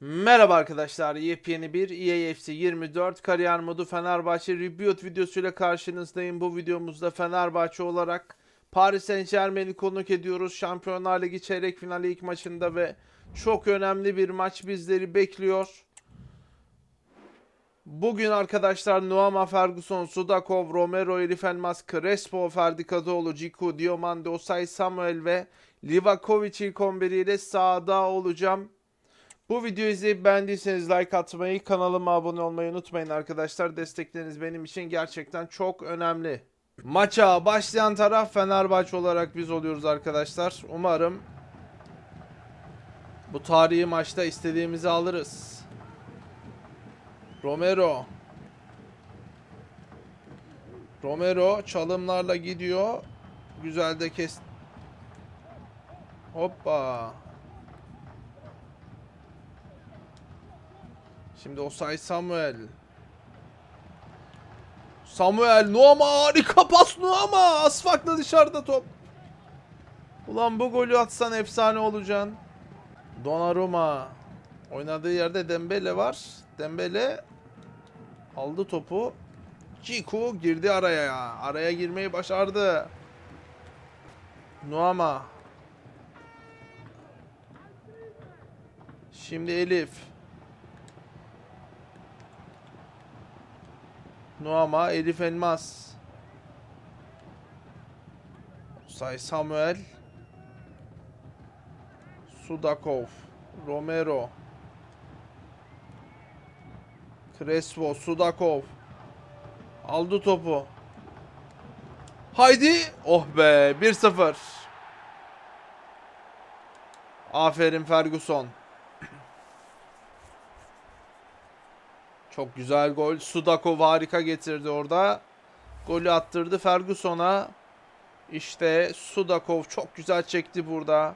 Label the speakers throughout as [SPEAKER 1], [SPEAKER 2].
[SPEAKER 1] Merhaba arkadaşlar. Yepyeni bir EAFC 24 kariyer modu Fenerbahçe Rebuild videosuyla karşınızdayım. Bu videomuzda Fenerbahçe olarak Paris Saint Germain'i konuk ediyoruz. Şampiyonlar Ligi çeyrek finali ilk maçında ve çok önemli bir maç bizleri bekliyor. Bugün arkadaşlar Nuama Ferguson, Sudakov, Romero, Elif Elmas, Crespo, Ferdi Kadıoğlu, Ciku, Diomande, Osay Samuel ve Livakovic ilk 11 ile sahada olacağım. Bu videoyu izleyip beğendiyseniz like atmayı, kanalıma abone olmayı unutmayın arkadaşlar. Destekleriniz benim için gerçekten çok önemli. Maça başlayan taraf Fenerbahçe olarak biz oluyoruz arkadaşlar. Umarım bu tarihi maçta istediğimizi alırız. Romero. Romero çalımlarla gidiyor. Güzel de kes. Hoppa. Şimdi Osay Samuel. Samuel Nuama harika pas Nuama. Asfakla dışarıda top. Ulan bu golü atsan efsane olacaksın. Donnarumma. Oynadığı yerde Dembele var. Dembele aldı topu. Ciku girdi araya. Araya girmeyi başardı. Nuama. Şimdi Elif. Nuama, Elif Elmas. Say Samuel. Sudakov. Romero. Crespo, Sudakov. Aldı topu. Haydi. Oh be 1-0. Aferin Ferguson. Çok güzel gol. Sudakov harika getirdi orada. Golü attırdı Ferguson'a. İşte Sudakov çok güzel çekti burada.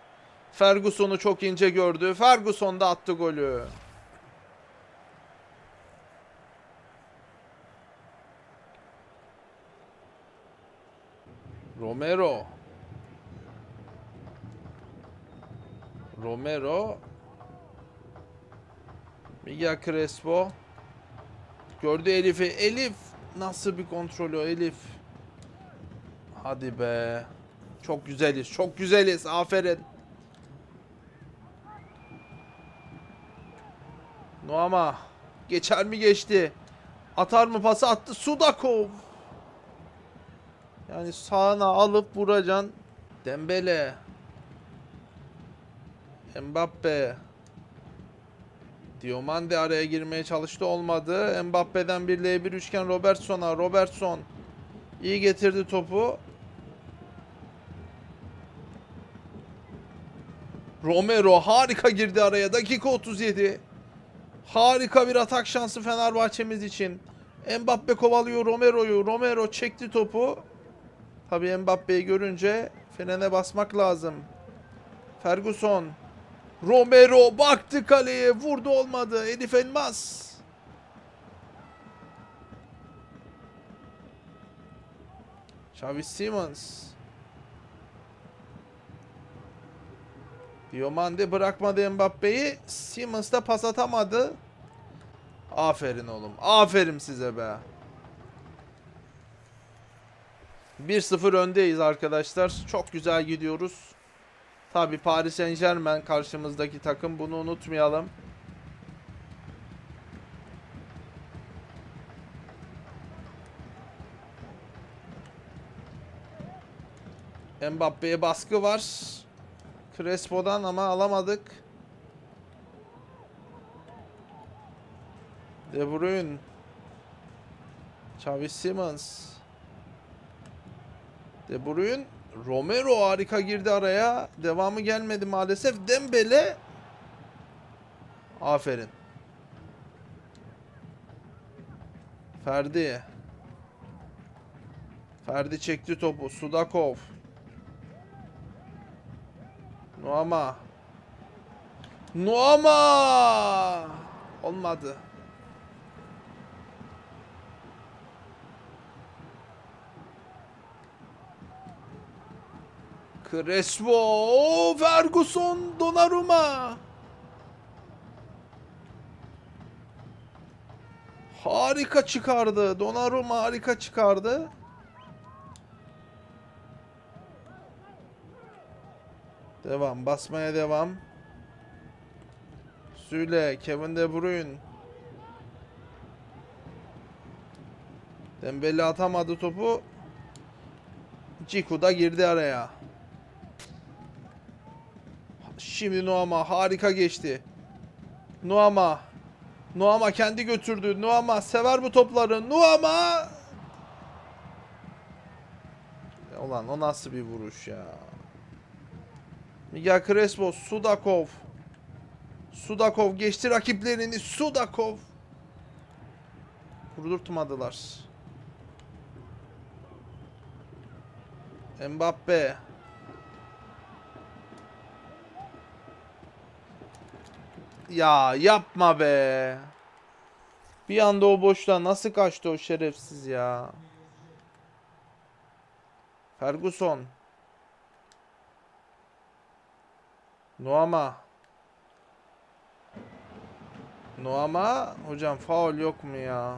[SPEAKER 1] Ferguson'u çok ince gördü. Ferguson da attı golü. Romero. Romero. Miguel Crespo. Gördü Elif'i. Elif nasıl bir kontrolü Elif. Hadi be. Çok güzeliz. Çok güzeliz. Aferin. Nuama. Geçer mi geçti? Atar mı pası attı. Sudakov. Yani sağına alıp vuracaksın. Dembele. Mbappe. Diomande araya girmeye çalıştı olmadı. Mbappe'den bir L1 üçgen Robertson'a. Robertson iyi getirdi topu. Romero harika girdi araya. Dakika 37. Harika bir atak şansı Fenerbahçe'miz için. Mbappe kovalıyor Romero'yu. Romero çekti topu. Tabii Mbappe'yi görünce frene basmak lazım. Ferguson Romero baktı kaleye vurdu olmadı. Elif Elmas. Xavi Simons. Diomande bırakmadı Mbappe'yi. Simons da pas atamadı. Aferin oğlum. Aferin size be. 1-0 öndeyiz arkadaşlar. Çok güzel gidiyoruz. Tabi Paris Saint Germain karşımızdaki takım bunu unutmayalım. Mbappe'ye baskı var. Crespo'dan ama alamadık. De Bruyne. Xavi Simons. De Bruyne Romero harika girdi araya. Devamı gelmedi maalesef. Dembele. Aferin. Ferdi. Ferdi çekti topu. Sudakov. Nuama. Nuama. Olmadı. Crespo, Ferguson, Donnarumma. Harika çıkardı. Donnarumma harika çıkardı. Devam. Basmaya devam. Süle. Kevin De Bruyne. Dembele atamadı topu. Ciku da girdi araya. Şimdi Nuama harika geçti. Nuama. Nuama kendi götürdü. Nuama sever bu topları. Nuama. Ya Ulan o nasıl bir vuruş ya. Miguel Crespo, Sudakov. Sudakov geçti rakiplerini. Sudakov. Vurdurtmadılar. Mbappe. Ya yapma be. Bir anda o boşluğa nasıl kaçtı o şerefsiz ya. Ferguson. Nuama. Nuama. Hocam faul yok mu ya?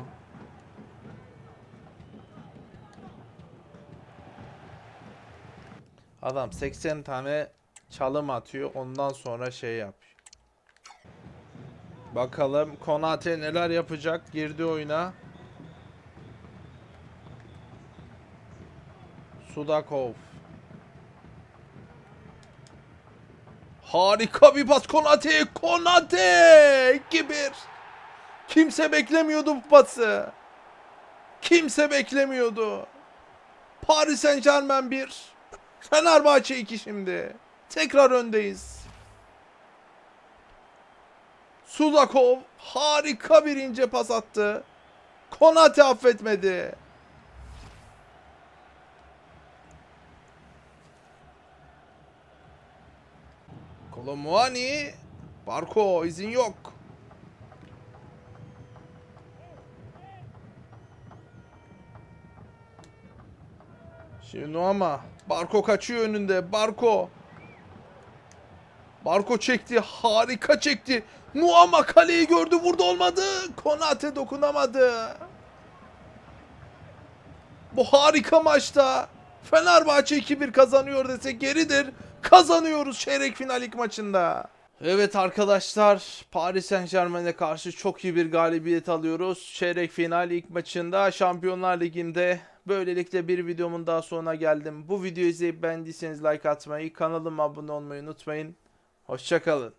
[SPEAKER 1] Adam 80 tane çalım atıyor. Ondan sonra şey yapıyor. Bakalım Konate neler yapacak? Girdi oyuna. Sudakov. Harika bir pas Konate. Konate! 2-1. Kimse beklemiyordu bu pası. Kimse beklemiyordu. Paris Saint Germain 1. Fenerbahçe 2 şimdi. Tekrar öndeyiz. Sudakov harika bir ince pas attı. Konate affetmedi. Kolomuani. Barko izin yok. Şimdi ama Barko kaçıyor önünde. Barko. Barko çekti. Harika çekti. Nuama kaleyi gördü. Vurdu olmadı. Konate dokunamadı. Bu harika maçta Fenerbahçe 2-1 kazanıyor desek geridir. Kazanıyoruz çeyrek final ilk maçında. Evet arkadaşlar Paris Saint Germain'e karşı çok iyi bir galibiyet alıyoruz. Çeyrek final ilk maçında Şampiyonlar Ligi'nde böylelikle bir videomun daha sonuna geldim. Bu videoyu izleyip beğendiyseniz like atmayı, kanalıma abone olmayı unutmayın. Hoşçakalın.